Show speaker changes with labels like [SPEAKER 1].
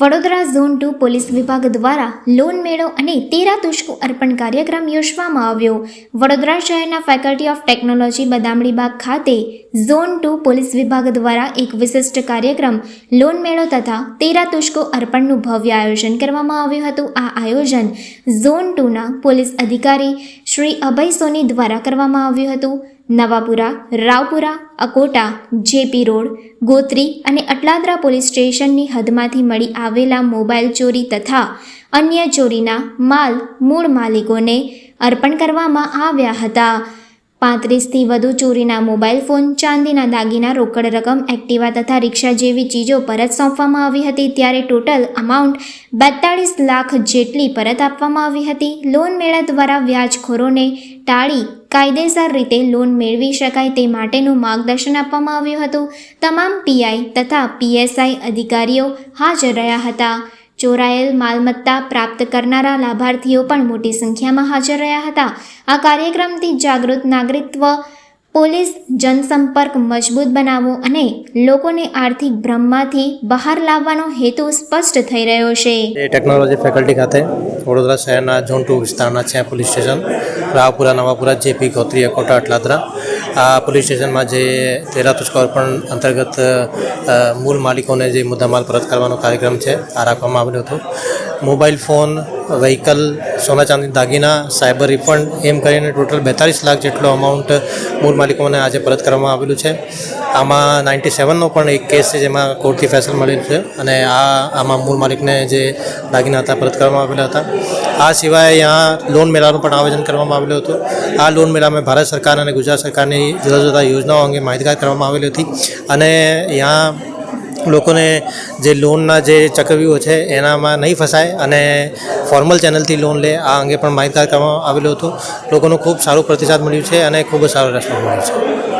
[SPEAKER 1] Vadodara zone two police વિભાગ દ્વારા loan મેળો અને તેરા તુષ્કુ અર્પણ કાર્યક્રમ યોજવામાં આવ્યો. વડોદરા શહેરના ફેકલ્ટી ઓફ ટેકનોલોજી બદામડીબાગ ખાતે ઝોન ટુ પોલીસ વિભાગ દ્વારા એક વિશિષ્ટ કાર્યક્રમ, લોન મેળો તથા તેરા તુષ્કો અર્પણનું ભવ્ય આયોજન કરવામાં આવ્યું હતું. આ આયોજન ઝોન ટુના પોલીસ અધિકારી શ્રી અભય સોની દ્વારા કરવામાં આવ્યું હતું. નવાપુરા, રાવપુરા, અકોટા, જેપી રોડ, ગોત્રી અને અટલાદરા પોલીસ સ્ટેશનની હદમાંથી મળી આવેલા મોબાઈલ ચોરી તથા અન્ય ચોરીના માલ મૂળ માલિકોને અર્પણ કરવામાં આવ્યા હતા. પાંત્રીસથી વધુ ચોરીના મોબાઈલ ફોન, ચાંદીના દાગીના, રોકડ રકમ, એક્ટિવા તથા રિક્ષા જેવી ચીજો પરત સોંપવામાં આવી હતી. ત્યારે ટોટલ અમાઉન્ટ બેતાળીસ લાખ જેટલી પરત આપવામાં આવી હતી. લોન મેળા દ્વારા વ્યાજખોરોને ટાળી કાયદેસર રીતે લોન મેળવી શકાય તે માટેનું માર્ગદર્શન આપવામાં આવ્યું હતું. તમામ પીઆઈ તથા પીએસઆઈ અધિકારીઓ હાજર રહ્યા હતા. ચોરાયેલ માલમત્તા પ્રાપ્ત કરનારા લાભાર્થીઓ પણ મોટી સંખ્યામાં હાજર રહ્યા હતા. આ કાર્યક્રમથી જાગૃત નાગરિકત્વ, પોલીસ જનસંપર્ક મજબૂત બનાવવો અને લોકોને આર્થિક ભ્રમમાંથી બહાર લાવવાનો હેતુ સ્પષ્ટ થઈ રહ્યો છે.
[SPEAKER 2] ટેકનોલોજી ફેકલ્ટી ખાતે વડોદરા શહેરના ઝોન ટુ વિસ્તારના છે police station, Raopura, Navapura, JP, Gotri, Akota, Atladara આ પોલીસ સ્ટેશનમાં જે તેરા તુષ્કો પણ અંતર્ગત મૂળ માલિકોને જે મુદ્દામાલ પરત કરવાનો કાર્યક્રમ છે, આ રાખવામાં આવ્યો હતો. મોબાઈલ ફોન વ્હીકલ સોના ચાંદી દાગીના, સાયબર રિફંડ, એમ કરીને ટોટલ બેતાલીસ લાખ જેટલો અમાઉન્ટ મૂળ માલિકોને આજે પરત કરવામાં આવેલું છે. આમાં નાઇન્ટી સેવનનો પણ એક કેસ છે જેમાં કોર્ટથી ફેસલ મળેલ છે અને આ આમાં મૂળ માલિકને જે દાગીના હતા પરત કરવામાં આવેલા હતા. આ સિવાય અહીંયા લોન મેળાનું પણ આયોજન કરવામાં આવેલું હતું. આ લોન મેળામાં ભારત સરકાર અને ગુજરાત સરકારની જુદા જુદા યોજનાઓ અંગે માહિતગાર કરવામાં આવેલી હતી. અને અહીંયા લોકોને જે લોનના જે ચક્રવ્યૂહ છે એનામાં નહીં ફસાય અને ફોર્મલ ચેનલથી લોન લે, આ અંગે પણ માહિતગાર કરવામાં આવેલું હતું. લોકોનું ખૂબ સારું પ્રતિસાદ મળ્યું છે અને ખૂબ જ સારો રેસ્પોન્સ મળ્યો છે.